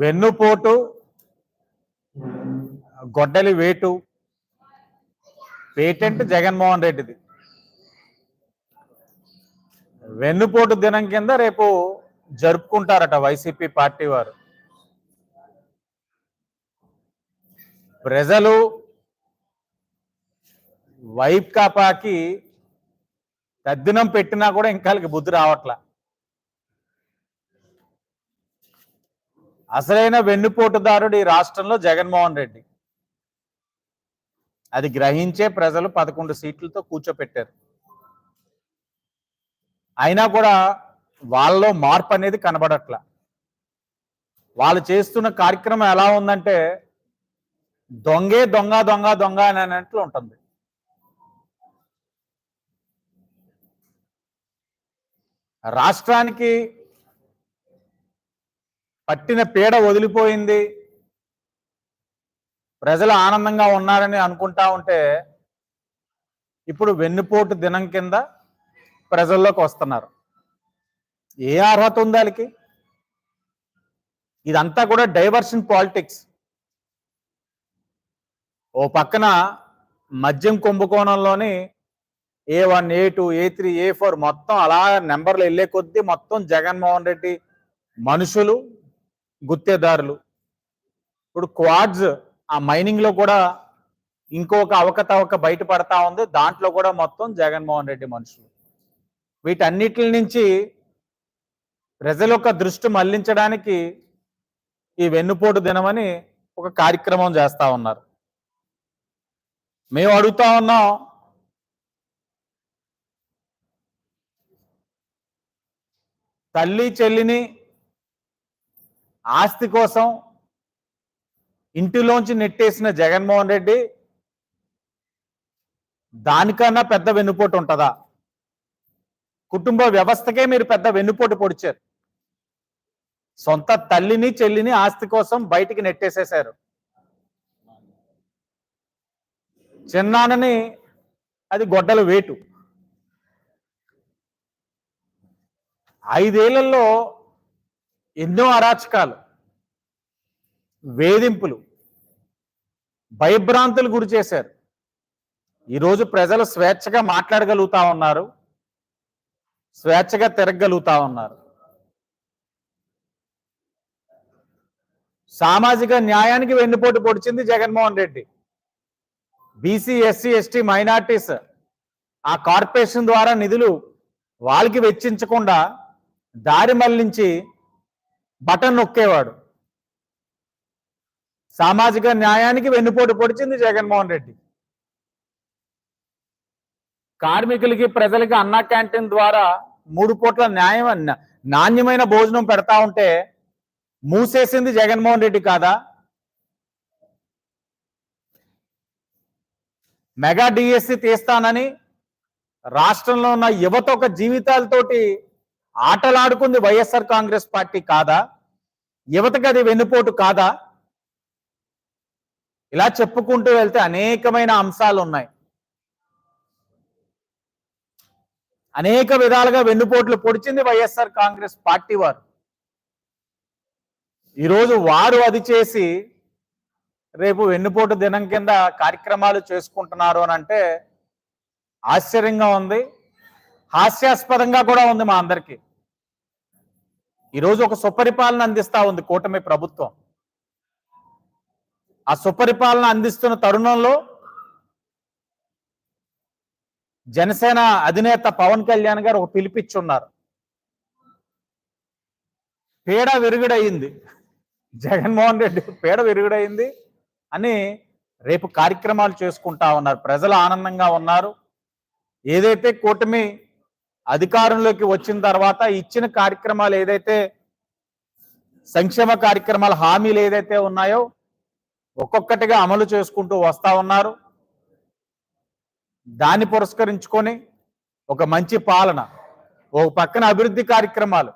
వెన్నుపోటు గొడ్డలి వేటు పేటెంట్ జగన్మోహన్ రెడ్డిది. వెన్నుపోటు దినం కింద రేపు జరుపుకుంటారట వైసీపీ పార్టీ వారు. ప్రజలు వైప్ కాపాకి తద్దినం పెట్టినా కూడా ఇంకా బుద్ధి రావట్లా. అసలైన వెన్నుపోటుదారుడు ఈ రాష్ట్రంలో జగన్మోహన్ రెడ్డి. అది గ్రహించే ప్రజలు పదకొండు సీట్లతో కూర్చోపెట్టారు. అయినా కూడా వాళ్ళలో మార్పు అనేది కనబడట్లా. వాళ్ళు చేస్తున్న కార్యక్రమం ఎలా ఉందంటే దొంగే దొంగ దొంగ దొంగ అని అన్నట్లు ఉంటుంది. రాష్ట్రానికి పట్టిన పీడ వదిలిపోయింది. ప్రజలు ఆనందంగా ఉన్నారని అనుకుంటా ఉంటే ఇప్పుడు వెన్నుపోటు దినం కింద ప్రజల్లోకి వస్తున్నారు. ఏ అర్హత ఉంది వాళ్ళకి? ఇదంతా కూడా డైవర్షన్ పాలిటిక్స్. ఓ పక్కన మద్యం కుంభకోణంలోని A one A two A three A four మొత్తం అలా నెంబర్లు వెళ్ళే కొద్దీ మొత్తం జగన్మోహన్ రెడ్డి మనుషులు గుత్తేదారులు. ఇప్పుడు క్వాడ్స్ ఆ మైనింగ్లో కూడా ఇంకొక అవకతవక బయటపడతా ఉంది. దాంట్లో కూడా మొత్తం జగన్మోహన్ రెడ్డి మనుషులు. వీటన్నిటి నుంచి ప్రజల యొక్క దృష్టి మళ్ళించడానికి ఈ వెన్నుపోటు దినమని ఒక కార్యక్రమం చేస్తా ఉన్నారు. మేము అడుగుతా ఉన్నాం. తల్లి చెల్లిని ఆస్తి కోసం ఇంటిలోంచి నెట్టేసిన జగన్మోహన్ రెడ్డి దానికన్నా పెద్ద వెన్నుపోటు ఉంటుందా? కుటుంబ వ్యవస్థకే మీరు పెద్ద వెన్నుపోటు పొడిచారు. సొంత తల్లిని చెల్లిని ఆస్తి కోసం బయటికి నెట్టేసేశారు. చిన్నానని అది గొడ్డల వేటు. ఐదేళ్ళలో ఎన్నో అరాచకాలు వేధింపులు భయభ్రాంతులు గురి చేశారు. ఈరోజు ప్రజలు స్వేచ్ఛగా మాట్లాడగలుగుతా ఉన్నారు స్వేచ్ఛగా తిరగలుగుతా ఉన్నారు. సామాజిక న్యాయానికి వెన్నుపోటు పొడిచింది Jaganmohan Reddy. BC SC ST minorities ఆ కార్పొరేషన్ ద్వారా నిధులు వాళ్ళకి వెచ్చించకుండా దారి మళ్ళించి బటన్ నొక్కేవాడు. సామాజిక న్యాయానికి వెన్నుపోటు పొడిచింది జగన్మోహన్ రెడ్డి. కార్మికులకి ప్రజలకి అన్నా క్యాంటీన్ ద్వారా మూడు కోట్ల న్యాయం నాణ్యమైన భోజనం పెడతా ఉంటే మూసేసింది జగన్మోహన్ రెడ్డి కాదా? మెగా డిఎస్సి తీస్తానని రాష్ట్రంలో ఉన్న యువత ఒక జీవితాలతోటి ఆటలాడుకుంది వైఎస్ఆర్ కాంగ్రెస్ పార్టీ కాదా? యువతకి అది వెన్నుపోటు కాదా? ఇలా చెప్పుకుంటూ వెళ్తే అనేకమైన అంశాలు ఉన్నాయి. అనేక విధాలుగా వెన్నుపోట్లు పొడిచింది వైఎస్ఆర్ కాంగ్రెస్ పార్టీ వారు. ఈరోజు వారు అది చేసి రేపు వెన్నుపోటు దినం కింద కార్యక్రమాలు చేసుకుంటున్నారు అని అంటే ఆశ్చర్యంగా ఉంది. హాస్యాస్పదంగా కూడా ఉంది మా అందరికీ. ఈరోజు ఒక సుపరిపాలన అందిస్తా ఉంది కూటమి ప్రభుత్వం. ఆ సుపరిపాలన అందిస్తున్న తరుణంలో జనసేన అధినేత పవన్ కళ్యాణ్ గారు ఒక పిలిపిచ్చున్నారు. పీడ విరుగుడయింది. జగన్మోహన్ రెడ్డి పీడ విరుగుడయింది అని రేపు కార్యక్రమాలు చేసుకుంటా ఉన్నారు. ప్రజలు ఆనందంగా ఉన్నారు. ఏదైతే కూటమి అధికారంలోకి వచ్చిన తర్వాత ఇచ్చిన కార్యక్రమాలు ఏదైతే సంక్షేమ కార్యక్రమాల హామీలు ఏదైతే ఉన్నాయో ఒక్కొక్కటిగా అమలు చేసుకుంటూ వస్తా ఉన్నారు. దాన్ని పురస్కరించుకొని ఒక మంచి పాలన ఒక పక్కన అభివృద్ధి కార్యక్రమాలు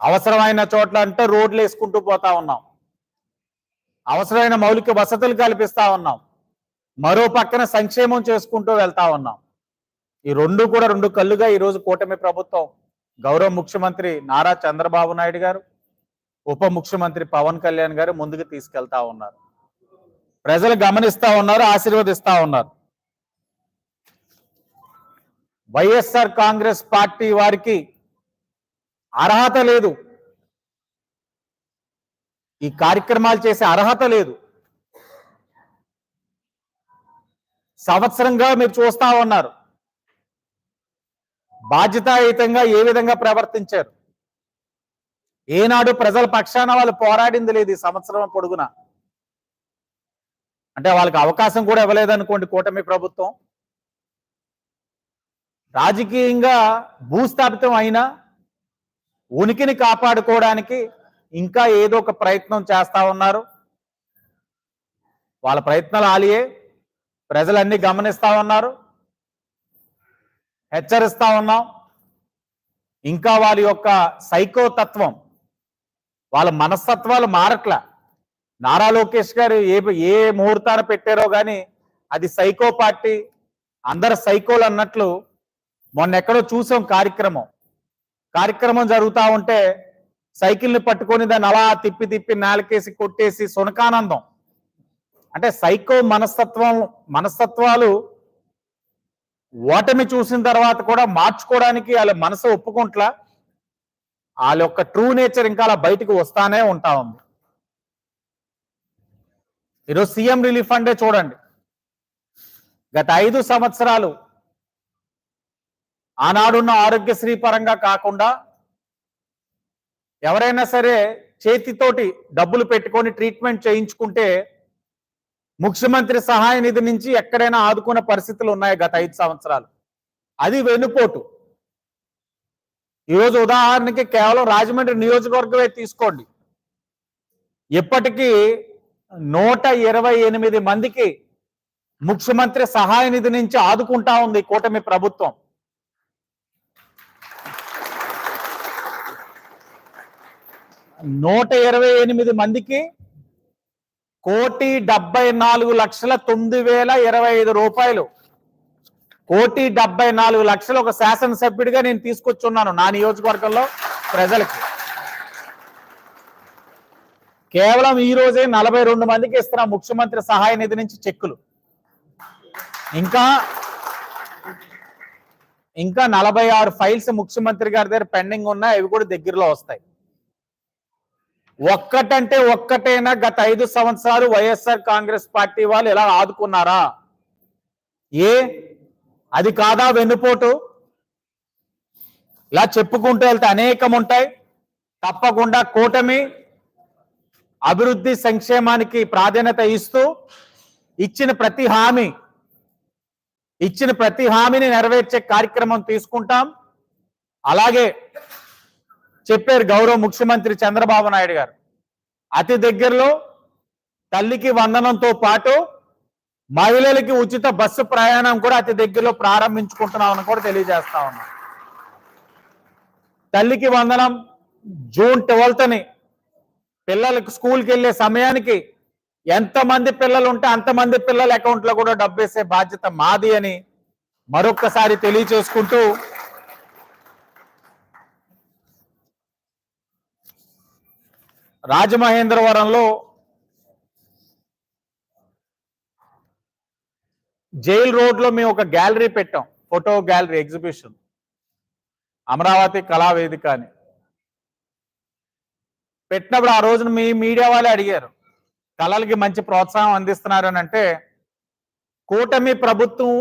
అవసరమైన చోట్ల అంటే రోడ్లు వేసుకుంటూ పోతా ఉన్నాం. అవసరమైన మౌలిక వసతులు కల్పిస్తా ఉన్నాం. మరో పక్కన సంక్షేమం చేసుకుంటూ వెళ్తా ఉన్నాం. ఈ రెండు కూడా రెండు కళ్ళుగా ఈరోజు కూటమి ప్రభుత్వం గౌరవ ముఖ్యమంత్రి నారా చంద్రబాబు నాయుడు గారు ఉప ముఖ్యమంత్రి పవన్ కళ్యాణ్ గారు ముందుకు తీసుకెళ్తా ఉన్నారు. ప్రజలు గమనిస్తా ఉన్నారు ఆశీర్వదిస్తా ఉన్నారు. వైఎస్ఆర్ కాంగ్రెస్ పార్టీ వారికి అర్హత లేదు. ఈ కార్యక్రమాలు చేసే అర్హత లేదు. సంవత్సరంగా మీరు చూస్తా ఉన్నారు. బాధ్యతాయుతంగా ఏ విధంగా ప్రవర్తించారు? ఏనాడు ప్రజల పక్షాన వాళ్ళు పోరాడింది లేదు ఈ సంవత్సరం పొడుగున. అంటే వాళ్ళకి అవకాశం కూడా ఇవ్వలేదనుకోండి కూటమి ప్రభుత్వం. రాజకీయంగా భూస్థాపితం అయినా ఉనికిని కాపాడుకోవడానికి ఇంకా ఏదో ఒక ప్రయత్నం చేస్తా ఉన్నారు. వాళ్ళ ప్రయత్నాలు ఆలియే. ప్రజలన్నీ గమనిస్తా ఉన్నారు. హెచ్చరిస్తా ఉన్నాం. ఇంకా వాళ్ళ యొక్క సైకో తత్వం వాళ్ళ మనస్తత్వాలు మారట్లా. నారా లోకేష్ గారు ఏ ఏ ముహూర్తాన పెట్టారో కానీ అది సైకో పార్టీ అందరు సైకోలు అన్నట్లు మొన్న ఎక్కడో చూసాం కార్యక్రమం. కార్యక్రమం జరుగుతూ ఉంటే సైకిల్ని పట్టుకొని దాన్ని అలా తిప్పి తిప్పి నేలకేసి కొట్టేసి సునకానందం. అంటే సైకో మనస్తత్వం మనస్తత్వాలు ఓటమి చూసిన తర్వాత కూడా మార్చుకోవడానికి వాళ్ళ మనసు ఒప్పుకుంట్లా? వాళ్ళ యొక్క ట్రూ నేచర్ ఇంకా అలా బయటకు వస్తానే ఉంటా ఉంది. ఈరోజు సీఎం రిలీఫ్ ఫండే చూడండి. గత ఐదు సంవత్సరాలు ఆనాడున్న ఆరోగ్యశ్రీ పరంగా కాకుండా ఎవరైనా సరే చేతితోటి డబ్బులు పెట్టుకొని ట్రీట్మెంట్ చేయించుకుంటే ముఖ్యమంత్రి సహాయ నిధి నుంచి ఎక్కడైనా ఆదుకున్న పరిస్థితులు ఉన్నాయి గత ఐదు సంవత్సరాలు. అది వెనుపోటు ఈరోజు ఉదాహరణకి కేవలం రాజమండ్రి నియోజకవర్గమే తీసుకోండి. ఇప్పటికీ నూట ఇరవై ఎనిమిది మందికి ముఖ్యమంత్రి సహాయ నిధి నుంచి ఆదుకుంటా ఉంది కూటమి ప్రభుత్వం. నూట ఇరవై ఎనిమిది మందికి కోటి డెబ్బై నాలుగు లక్షల తొమ్మిది వేల ఇరవై ఐదు రూపాయలు. కోటి డెబ్బై నాలుగు లక్షలు ఒక శాసనసభ్యుడిగా నేను తీసుకొచ్చున్నాను నా నియోజకవర్గంలో ప్రజలకి. కేవలం ఈ రోజే నలభై రెండు మందికి ఇస్తున్న ముఖ్యమంత్రి సహాయ నిధి నుంచి చెక్కులు. ఇంకా ఇంకా నలభై ఆరు ఫైల్స్ ముఖ్యమంత్రి గారి దగ్గర పెండింగ్ ఉన్నాయి అవి కూడా దగ్గరలో వస్తాయి. ఒక్కటంటే ఒక్కటైనా గత ఐదు సంవత్సరాలు వైఎస్ఆర్ కాంగ్రెస్ పార్టీ వాళ్ళు ఎలా ఆదుకున్నారా? ఏ? అది కాదా వెన్నుపోటు? ఇలా చెప్పుకుంటూ వెళ్తే అనేకం ఉంటాయి తప్పకుండా కూటమి అభివృద్ధి సంక్షేమానికి ప్రాధాన్యత ఇస్తూ ఇచ్చిన ప్రతి హామీ ఇచ్చిన ప్రతి హామీని నెరవేర్చే కార్యక్రమం తీసుకుంటాం. అలాగే చెప్పారు గౌరవ ముఖ్యమంత్రి చంద్రబాబు నాయుడు గారు. అతి దగ్గరలో తల్లికి వందనంతో పాటు మహిళలకి ఉచిత బస్సు ప్రయాణం కూడా అతి దగ్గరలో ప్రారంభించుకుంటున్నామని కూడా తెలియజేస్తా ఉన్నాం. తల్లికి వందనం జూన్ ట్వెల్త్ని పిల్లలకు స్కూల్కి వెళ్ళే సమయానికి ఎంతమంది పిల్లలు ఉంటే అంతమంది పిల్లల అకౌంట్లో కూడా డబ్బు బాధ్యత మాది అని మరొక్కసారి తెలియచేసుకుంటూ రాజమహేంద్రవరంలో జైల్ రోడ్లో మేము ఒక గ్యాలరీ పెట్టాం photo gallery exhibition. Amaravati Kalavedika అని. పెట్టినప్పుడు ఆ రోజున మీ మీడియా వాళ్ళే అడిగారు కళలకి మంచి ప్రోత్సాహం అందిస్తున్నారు అని అంటే కూటమి ప్రభుత్వం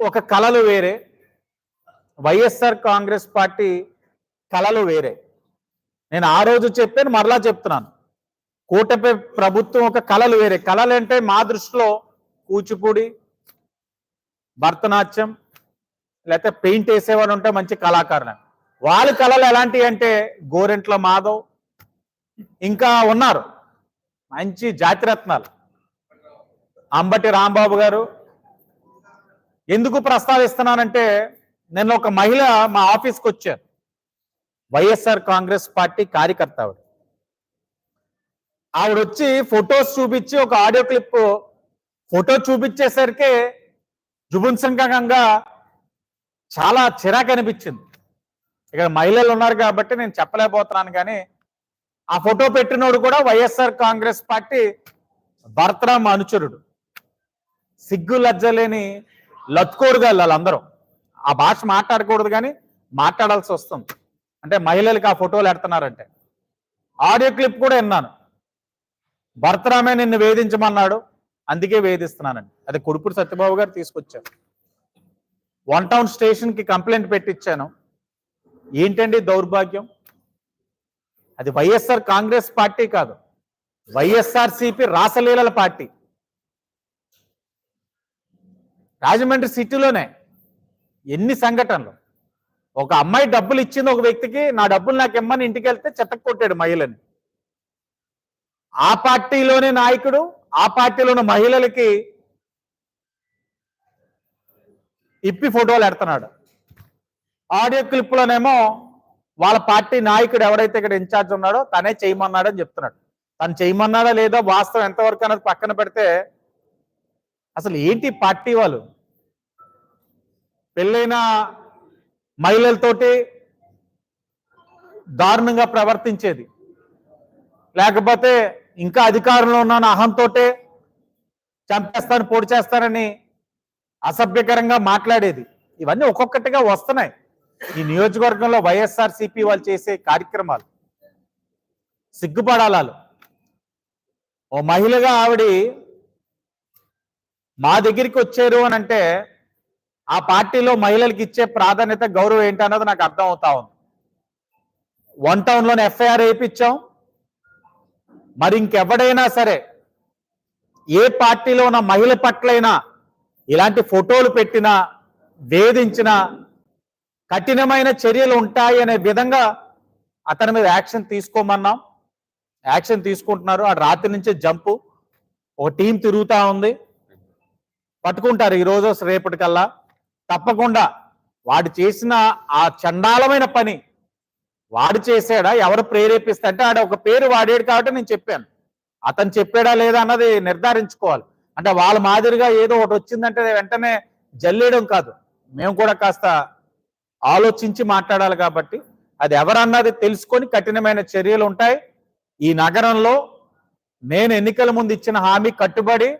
ఒక కళలు వేరే వైఎస్ఆర్ కాంగ్రెస్ పార్టీ కళలు వేరే. నేను ఆ రోజు చెప్పాను మరలా చెప్తున్నాను. కూటమి ప్రభుత్వం ఒక కళలు వేరే. కళలు అంటే మా దృష్టిలో కూచిపూడి భరతనాట్యం లేకపోతే పెయింట్ వేసేవాడు ఉంటే మంచి కళాకారులు. వాళ్ళ కళలు ఎలాంటివి అంటే గోరెంట్ల మాధవ్ ఇంకా ఉన్నారు. మంచి జాతిరత్నాలు అంబటి రాంబాబు గారు. ఎందుకు ప్రస్తావిస్తున్నానంటే నేను ఒక మహిళ మా ఆఫీస్కి వచ్చారు వైఎస్ఆర్ కాంగ్రెస్ పార్టీ కార్యకర్త ఆవిడ. ఆవిడ వచ్చి ఫొటోస్ చూపించి ఒక ఆడియో క్లిప్ ఫోటో చూపించేసరికి జుబున్సంకంగా చాలా చిరాకు అనిపించింది. ఇక్కడ మహిళలు ఉన్నారు కాబట్టి నేను చెప్పలేకపోతున్నాను కానీ ఆ ఫోటో పెట్టినోడు కూడా వైఎస్ఆర్ కాంగ్రెస్ పార్టీ భరతరామ్ అనుచరుడు. సిగ్గు లజ్జలేని లత్కోరుగా వాళ్ళందరూ. ఆ భాష మాట్లాడకూడదు కానీ మాట్లాడాల్సి వస్తుంది. అంటే మహిళలకి ఆ ఫోటోలు ఎడుతున్నారంటే. ఆడియో క్లిప్ కూడా విన్నాను. భర్తరామే నిన్ను వేధించమన్నాడు అందుకే వేధిస్తున్నానండి అది కొడుకుడు సత్యబాబు గారు తీసుకొచ్చారు. వన్ టౌన్ స్టేషన్కి కంప్లైంట్ పెట్టించాను ఏంటండి దౌర్భాగ్యం? అది వైఎస్ఆర్ కాంగ్రెస్ పార్టీ కాదు. వైఎస్ఆర్సిపి రాసలీలల పార్టీ. రాజమండ్రి సిటీలోనే ఎన్ని సంఘటనలు? ఒక అమ్మాయి డబ్బులు ఇచ్చింది ఒక వ్యక్తికి నా డబ్బులు నాకు ఇమ్మని ఇంటికి వెళ్తే చెత్త కొట్టాడు మహిళని. ఆ పార్టీలోనే నాయకుడు ఆ పార్టీలోని మహిళలకి ఇప్పి ఫోటోలు ఎడుతున్నాడు. ఆడియో క్లిప్లోనేమో వాళ్ళ పార్టీ నాయకుడు ఎవరైతే ఇక్కడ ఇన్ఛార్జ్ ఉన్నాడో తనే చేయమన్నాడు అని చెప్తున్నాడు. తను చేయమన్నాడా లేదా వాస్తవం ఎంతవరకు అనేది పక్కన పెడితే అసలు ఏంటి పార్టీ వాళ్ళు? పెళ్ళైన మహిళలతోటి దారుణంగా ప్రవర్తించేది. లేకపోతే ఇంకా అధికారంలో ఉన్న అహంతోటే చంపేస్తాను పొడి చేస్తానని అసభ్యకరంగా మాట్లాడేది. ఇవన్నీ ఒక్కొక్కటిగా వస్తున్నాయి. ఈ నియోజకవర్గంలో వైఎస్ఆర్ సిపి వాళ్ళు చేసే కార్యక్రమాలు సిగ్గుపడాలాలు. ఓ మహిళగా ఆవిడ మా దగ్గరికి వచ్చారు అని అంటే ఆ పార్టీలో మహిళలకు ఇచ్చే ప్రాధాన్యత గౌరవం ఏంటన్నది నాకు అర్థం అవుతా ఉంది. వన్ టౌన్లోనే ఎఫ్ఐఆర్ వేయించాం. మరి ఇంకెవడైనా సరే ఏ పార్టీలో ఉన్న మహిళ పట్లైనా ఇలాంటి ఫోటోలు పెట్టినా వేధించినా కఠినమైన చర్యలు ఉంటాయి అనే విధంగా అతని మీద యాక్షన్ తీసుకోమన్నాం. యాక్షన్ తీసుకుంటున్నారు. ఆ రాత్రి నుంచే జంపు. ఒక టీం తిరుగుతా ఉంది. పట్టుకుంటారు ఈరోజు రేపటికల్లా. తప్పకుండా వాడు చేసిన ఆ చండాలమైన పని వాడు చేసాడా ఎవరు ప్రేరేపిస్తే అంటే ఆడ ఒక పేరు వాడాడు కాబట్టి నేను చెప్పాను. అతను చెప్పాడా లేదా అన్నది నిర్ధారించుకోవాలి. అంటే వాళ్ళ మాదిరిగా ఏదో ఒకటి వచ్చిందంటే వెంటనే జల్లేయడం కాదు. మేము కూడా కాస్త ఆలోచించి మాట్లాడాలి కాబట్టి అది ఎవరన్నది తెలుసుకొని కఠినమైన చర్యలు ఉంటాయి. ఈ నగరంలో నేను ఎన్నికల ముందు ఇచ్చిన హామీ కట్టుబడి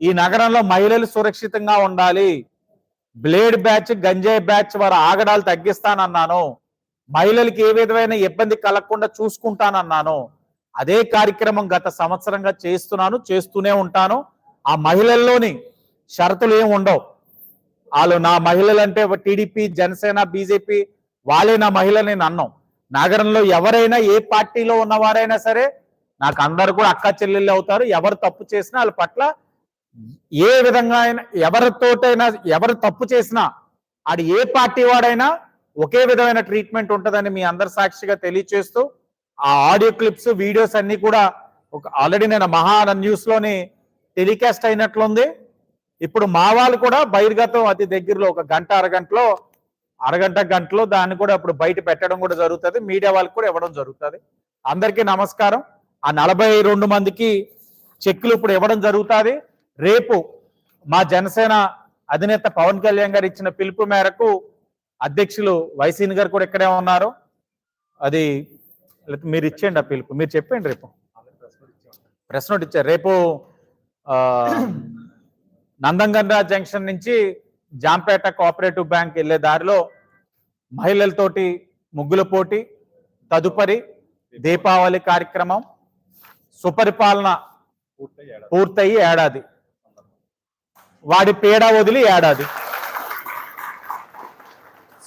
ఈ నగరంలో మహిళలు సురక్షితంగా ఉండాలి. బ్లేడ్ బ్యాచ్ గంజాయి బ్యాచ్ వారి ఆగడాలు తగ్గిస్తానన్నాను. మహిళలకి ఏ విధమైన ఇబ్బంది కలగకుండా చూసుకుంటానన్నాను. అదే కార్యక్రమం గత సంవత్సరంగా చేస్తున్నాను చేస్తూనే ఉంటాను. ఆ మహిళల్లోని షరతులు ఏమి ఉండవు. వాళ్ళు నా మహిళలు అంటే టీడీపీ జనసేన బీజేపీ వాళ్ళే నా మహిళని నేను అన్నాం నగరంలో ఎవరైనా ఏ పార్టీలో ఉన్నవారైనా సరే నాకు అందరు కూడా అక్క చెల్లెళ్ళు అవుతారు. ఎవరు తప్పు చేసినా వాళ్ళ పట్ల ఏ విధంగా అయినా ఎవరితోటైనా ఎవరు తప్పు చేసినా ఆడు ఏ పార్టీ వాడైనా ఒకే విధమైన ట్రీట్మెంట్ ఉంటుందని మీ అందరి సాక్షిగా తెలియచేస్తూ ఆ ఆడియో క్లిప్స్ వీడియోస్ అన్ని కూడా ఒక ఆల్రెడీ నేను మహా న్యూస్లోని టెలికాస్ట్ అయినట్లుంది. ఇప్పుడు మా వాళ్ళు కూడా బహిర్గతం అతి దగ్గరలో ఒక గంట అరగంటలో అరగంట గంటలో దాన్ని కూడా ఇప్పుడు బయట పెట్టడం కూడా జరుగుతుంది. మీడియా వాళ్ళకి కూడా ఇవ్వడం జరుగుతుంది. అందరికీ నమస్కారం. ఆ నలభై రెండు మందికి చెక్కులు ఇప్పుడు ఇవ్వడం జరుగుతుంది. రేపు మా జనసేన అధినేత పవన్ కళ్యాణ్ గారు ఇచ్చిన పిలుపు మేరకు అధ్యక్షులు వైసీని గారు కూడా ఇక్కడే ఉన్నారు. అది మీరు ఇచ్చేయండి ఆ పిలుపు. మీరు చెప్పండి రేపు. ప్రెస్ నోట్ ఇచ్చారు. రేపు ఆ, నందంగండ్ర జంక్షన్ నుంచి జాంపేట కోఆపరేటివ్ బ్యాంక్ వెళ్ళే దారిలో మహిళలతోటి ముగ్గుల పోటీ తదుపరి దీపావళి కార్యక్రమం సుపరిపాలన పూర్తయి ఏడాది. వాడి పీడ వదిలి ఏడాది.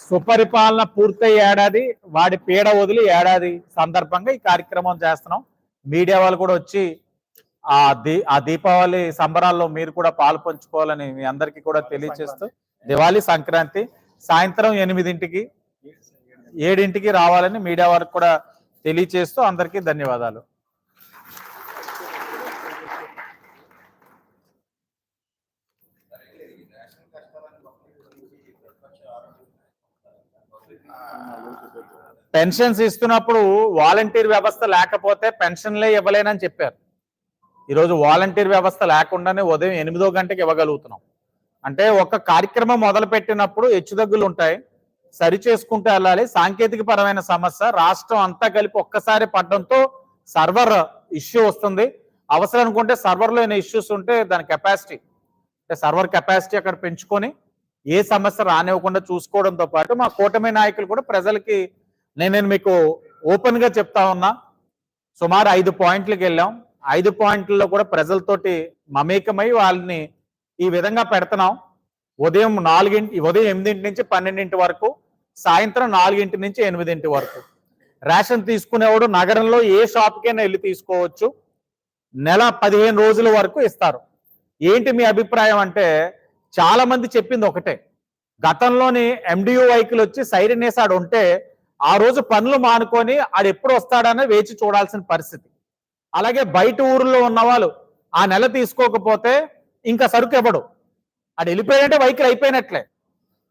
సుపరిపాలన పూర్తయి ఏడాది వాడి పీడ వదిలి ఏడాది సందర్భంగా ఈ కార్యక్రమం చేస్తున్నాం. మీడియా వాళ్ళు కూడా వచ్చి ఆ దీ ఆ దీపావళి సంబరాల్లో మీరు కూడా పాలు పంచుకోవాలని మీ అందరికీ కూడా తెలియజేస్తూ దివాళీ సంక్రాంతి సాయంత్రం ఎనిమిదింటికి ఏడింటికి రావాలని మీడియా వారికి కూడా తెలియజేస్తూ అందరికీ ధన్యవాదాలు. పెన్షన్స్ ఇస్తున్నప్పుడు వాలంటీర్ వ్యవస్థ లేకపోతే పెన్షన్లే ఇవ్వలేనని చెప్పారు. ఈరోజు వాలంటీర్ వ్యవస్థ లేకుండానే ఉదయం ఎనిమిదో గంటకి ఇవ్వగలుగుతున్నాం. అంటే ఒక కార్యక్రమం మొదలుపెట్టినప్పుడు హెచ్చుదగ్గులు హెచ్చుతగ్గులు ఉంటాయి. సరి చేసుకుంటూ వెళ్ళాలి. సాంకేతిక పరమైన సమస్య. రాష్ట్రం అంతా కలిపి ఒక్కసారి పడడంతో సర్వర్ ఇష్యూ వస్తుంది. అవసరం అనుకుంటే సర్వర్లో ఏమైనా ఇష్యూస్ ఉంటే దాని కెపాసిటీ. అంటే సర్వర్ కెపాసిటీ అక్కడ పెంచుకొని ఏ సమస్య రానివ్వకుండా చూసుకోవడంతో పాటు మా కూటమి నాయకులు కూడా ప్రజలకి నేను మీకు ఓపెన్గా చెప్తా ఉన్నా. సుమారు ఐదు పాయింట్లకు వెళ్ళాం. ఐదు పాయింట్లలో కూడా ప్రజలతోటి మమేకమై వాళ్ళని ఈ విధంగా పెడుతున్నాం. ఉదయం నాలుగింటి ఉదయం ఎనిమిదింటి నుంచి పన్నెండింటి వరకు సాయంత్రం నాలుగింటి నుంచి ఎనిమిదింటి వరకు. రేషన్ తీసుకునేవాడు నగరంలో ఏ షాప్కైనా వెళ్ళి తీసుకోవచ్చు. నెల పదిహేను రోజుల వరకు ఇస్తారు. ఏంటి మీ అభిప్రాయం అంటే చాలా మంది చెప్పింది ఒకటే. గతంలోని ఎండియూ వైకులు వచ్చి సైరన్ వేసాడు ఉంటే ఆ రోజు పనులు మానుకొని ఆడు ఎప్పుడు వస్తాడని వేచి చూడాల్సిన పరిస్థితి. అలాగే బయట ఊర్లో ఉన్న వాళ్ళు ఆ నెల తీసుకోకపోతే ఇంకా సరుకు ఇవ్వడు ఆడు వెళ్ళిపోయాడంటే వైఖరి అయిపోయినట్లే.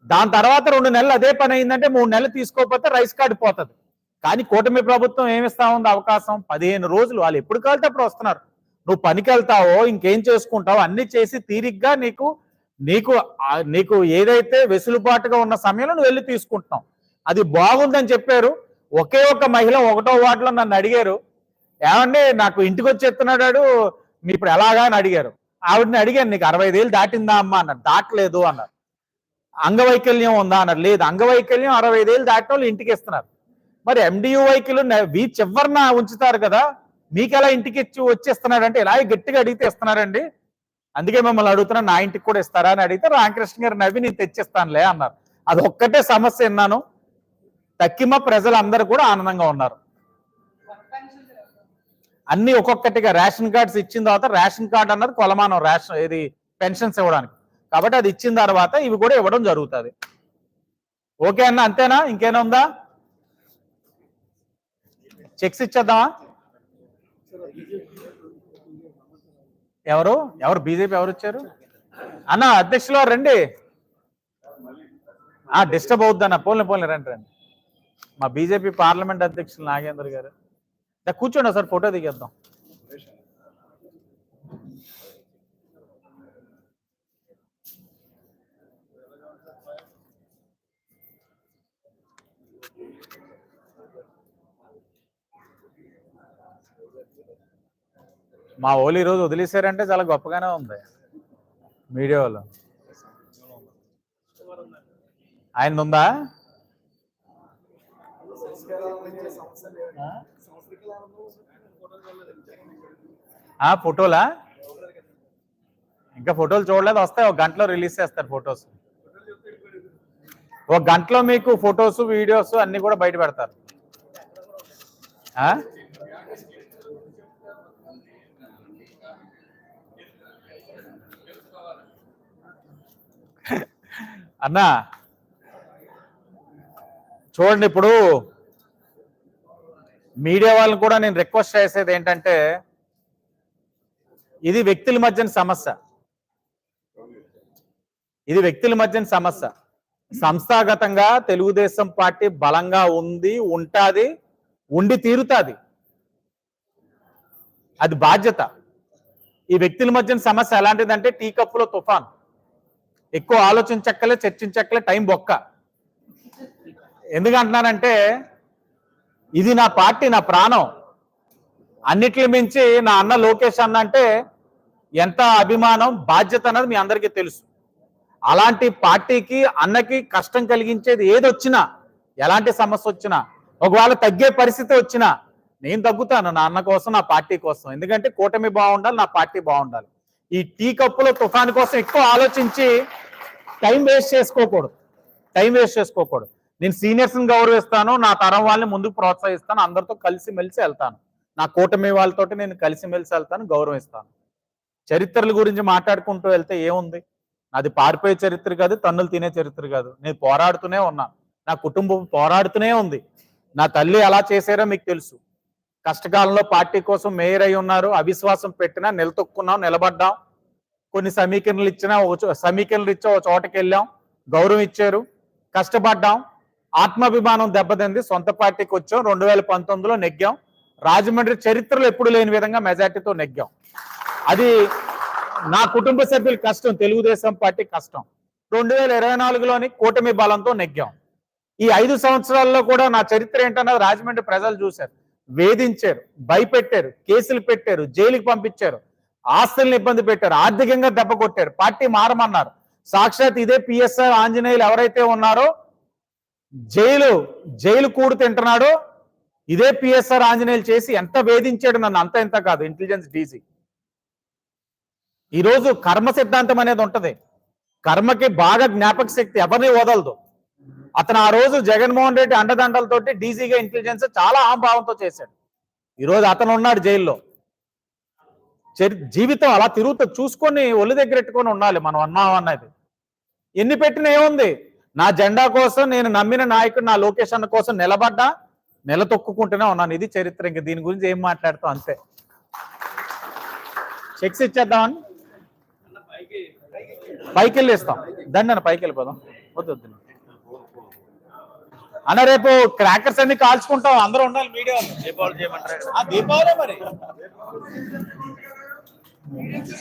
దాని తర్వాత రెండు నెలలు అదే పని అయిందంటే మూడు నెలలు తీసుకోకపోతే రైస్ కార్డు పోతుంది. కానీ కూటమి ప్రభుత్వం ఏమిస్తా ఉంది అవకాశం? పదిహేను రోజులు. వాళ్ళు ఎప్పుడు కలితే అప్పుడు వస్తున్నారు. నువ్వు పనికి వెళ్తావో ఇంకేం చేసుకుంటావో అన్ని చేసి తీరిగ్గా నీకు నీకు నీకు ఏదైతే వెసులుబాటుగా ఉన్న సమయంలో నువ్వు వెళ్ళి తీసుకుంటున్నావు. అది బాగుందని చెప్పారు. ఒకే ఒక్క మహిళ ఒకటో వార్డులో నన్ను అడిగారు. ఏమండి నాకు ఇంటికి వచ్చి ఎత్తున్నాడు మీ ఇప్పుడు ఎలాగా అని అడిగారు. ఆవిడని అడిగాను నీకు అరవై ఐదేళ్ళు దాటిందా అమ్మా అన్నారు దాటలేదు అన్నారు. అంగవైకల్యం ఉందా అన్నారు. లేదు అంగవైకల్యం అరవై ఐదేళ్ళు దాటిన వాళ్ళు ఇంటికి ఇస్తున్నారు. మరి ఎండియు వైకిలు వీ చివరిన ఉంచుతారు కదా మీకు ఎలా ఇంటికి ఇచ్చి వచ్చేస్తున్నాడు అంటే ఇలా గట్టిగా అడిగితే ఇస్తున్నారండి. అందుకే మిమ్మల్ని అడుగుతున్నా నా ఇంటికి కూడా ఇస్తారా అని అడిగితే రామకృష్ణ గారు నవ్వి నేను తెచ్చిస్తానులే అన్నారు. అది ఒక్కటే సమస్య విన్నాను. తక్కిమ ప్రజలందరూ కూడా ఆనందంగా ఉన్నారు. అన్ని ఒక్కొక్కటిగా రేషన్ కార్డ్స్ ఇచ్చిన తర్వాత రేషన్ కార్డ్ అన్నది కొలమానం రేషన్ ఇది పెన్షన్స్ ఇవ్వడానికి. కాబట్టి అది ఇచ్చిన తర్వాత ఇవి కూడా ఇవ్వడం జరుగుతుంది. ఓకే అన్న అంతేనా? ఇంకేనా ఉందా? చెక్స్ ఇచ్చేద్దామా? ఎవరు? ఎవరు? బీజేపీ ఎవరు ఇచ్చారు? అన్న అధ్యక్షులు రండి. డిస్టర్బ్ అవుద్ది అన్న. పోలే పోలే రండి రండి. మా బీజేపీ పార్లమెంట్ అధ్యక్షులు నాగేంద్ర గారు. కూర్చోండి సార్ ఫోటో దిగేద్దాం. మా ఓళ్ళు ఈరోజు వదిలేశారంటే చాలా గొప్పగానే ఉంది మీడియా వాళ్ళు ఆయన ఉందా? ఆ ఫోటోలా? ఇంకా ఫోటోలు చూడలేదు వస్తాయి. ఒక గంటలో రిలీజ్ చేస్తారు ఫొటోస్. ఒక గంటలో మీకు ఫొటోస్ వీడియోస్ అన్ని కూడా బయట పెడతారు. అన్నా చూడండి ఇప్పుడు మీడియా వాళ్ళని కూడా నేను రిక్వెస్ట్ చేసేది ఏంటంటే ఇది వ్యక్తుల మధ్యన సమస్య. ఇది వ్యక్తుల మధ్యన సమస్య. సంస్థాగతంగా తెలుగుదేశం పార్టీ బలంగా ఉంది ఉంటాది ఉండి తీరుతుంది. అది బాధ్యత. ఈ వ్యక్తుల మధ్యన సమస్య ఎలాంటిదంటే టీ కప్పులో తుఫాన్. ఎక్కువ ఆలోచించక్కలే చర్చించక్కలే టైం బొక్క. ఎందుకంటున్నానంటే ఇది నా పార్టీ నా ప్రాణం. అన్నిటిని మించి నా అన్న లోకేష్ అన్న అంటే ఎంత అభిమానం బాధ్యత అన్నది మీ అందరికీ తెలుసు. అలాంటి పార్టీకి అన్నకి కష్టం కలిగించేది ఏది వచ్చినా ఎలాంటి సమస్య వచ్చినా ఒకవేళ తగ్గే పరిస్థితి వచ్చినా నేను తగ్గుతాను నా అన్న కోసం నా పార్టీ కోసం. ఎందుకంటే కూటమి బాగుండాలి నా పార్టీ బాగుండాలి. ఈ టీ కప్పులో తుఫాన్ కోసం ఎక్కువ ఆలోచించి టైం వేస్ట్ చేసుకోకూడదు. టైం వేస్ట్ చేసుకోకూడదు. నేను సీనియర్స్ని గౌరవిస్తాను నా తరం వాళ్ళని ముందుకు ప్రోత్సహిస్తాను అందరితో కలిసి మెలిసి వెళ్తాను. నా కూటమి వాళ్ళతోటి నేను కలిసి మెలిసి వెళ్తాను గౌరవిస్తాను. చరిత్రల గురించి మాట్లాడుకుంటూ వెళ్తే ఏముంది? నాది పారిపోయే చరిత్ర కాదు తన్నులు తినే చరిత్ర కాదు. నేను పోరాడుతూనే ఉన్నాను నా కుటుంబం పోరాడుతూనే ఉంది. నా తల్లి ఎలా చేశారో మీకు తెలుసు. కష్టకాలంలో పార్టీ కోసం మేయర్ అయి ఉన్నారు అవిశ్వాసం పెట్టినా నిలతొక్కున్నాం నిలబడ్డాం. కొన్ని సమీకరణలు ఇచ్చినా ఒక చో- సమీకరణలు ఇచ్చా ఒక చోటకి వెళ్ళాం గౌరవం ఇచ్చారు. కష్టపడ్డాం. ఆత్మాభిమానం దెబ్బతింది. సొంత పార్టీకి వచ్చాం. రెండు వేల పంతొమ్మిదిలో నెగ్గాం. రాజమండ్రి చరిత్రలో ఎప్పుడు లేని విధంగా మెజార్టీతో నెగ్గాం. అది నా కుటుంబ సభ్యుల కష్టం. తెలుగుదేశం పార్టీ కష్టం. రెండు వేల ఇరవై నాలుగులోని కూటమి బలంతో నెగ్గాం. ఈ ఐదు సంవత్సరాల్లో కూడా నా చరిత్ర ఏంటన్నది రాజమండ్రి ప్రజలు చూశారు. వేధించారు భయపెట్టారు కేసులు పెట్టారు జైలుకి పంపించారు ఆస్తుల్ని ఇబ్బంది పెట్టారు ఆర్థికంగా దెబ్బ కొట్టారు పార్టీ మారమన్నారు. సాక్షాత్ ఇదే పిఎస్ఆర్ ఆంజనేయులు ఎవరైతే ఉన్నారో జైలు జైలు కూడు తింటున్నాడో? ఇదే పిఎస్ఆర్ ఆంజనేయులు చేసి ఎంత వేధించాడు నన్ను? అంత ఎంత కాదు. ఇంటెలిజెన్స్ డీజీ ఈరోజు కర్మ సిద్ధాంతం అనేది ఉంటది. కర్మకి బాగా జ్ఞాపక శక్తి ఎవరిని వదలదు. అతను ఆ రోజు జగన్మోహన్ రెడ్డి అండదండలతోటి డీజీగా ఇంటెలిజెన్స్ చాలా అహంభావంతో చేశాడు. ఈరోజు అతను ఉన్నాడు జైల్లో. చరి- జీవితం అలా తిరుగుతూ చూసుకొని ఒళ్ళు దగ్గర పెట్టుకొని ఉండాలి మనం అన్నాం అన్నది ఎన్ని పెట్టిన ఏముంది? నా జెండా కోసం నేను నమ్మిన నాయకుడు నా లోకేష్ అన్న కోసం నిలబడ్డా నిలతొక్కుకుంటూనే ఉన్నాను ఇది చరిత్ర. ఇంక దీని గురించి ఏం మాట్లాడతాం అంతే. చెక్స్ ఇచ్చేద్దామని? పైకి వెళ్ళి ఇస్తాం దండి అన్న పైకి వెళ్ళిపోదాం వద్దు వద్దు. అన్న రేపు క్రాకర్స్ అన్ని కాల్చుకుంటాం. అందరూ ఉండాలి మీడియా దీపావళి చేయమంటారు? దీపావళి మరి. Good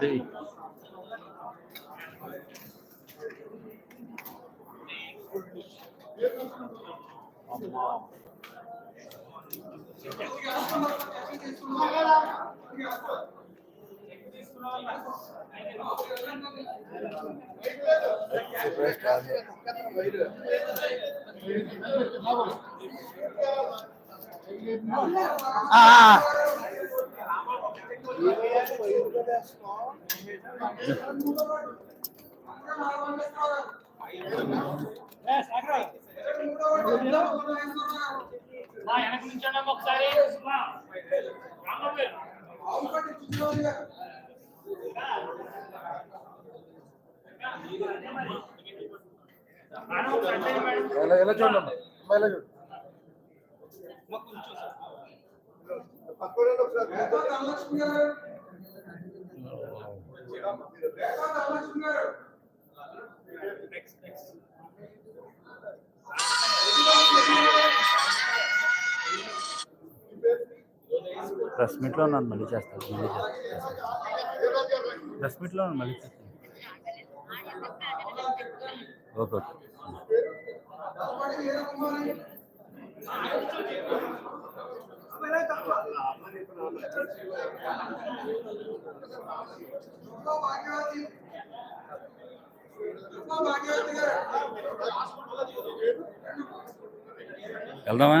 day. ఆ, ఆ. మా వెనక నుంచండి ఒకసారి మా. రామబాబు. మేడం, ఒకసారి అట్టండి మేడం. ఎలా చూడండి ఎలా చూడు ప్రెస్ మీట్లో నన్ను మళ్ళీ చేస్తాను మళ్ళీ చేస్తాను ప్రెస్ మీట్లో నన్ను మళ్ళీ చేస్తాను ఓకే ఓకే వెళ్దామా?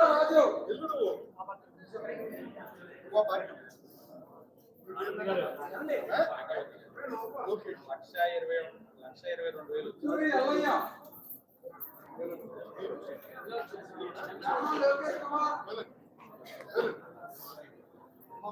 రాజు లక్ష ఇరవై లక్ష ఇరవై రెండు వేలు. లోకేష్ కుమార్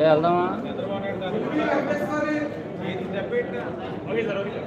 వెళ్దామా? Okay sir okay sir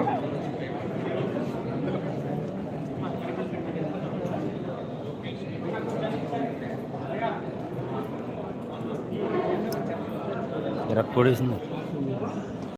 Ravi garu అన్నయ్య గారు ఇరక్కొడేసింది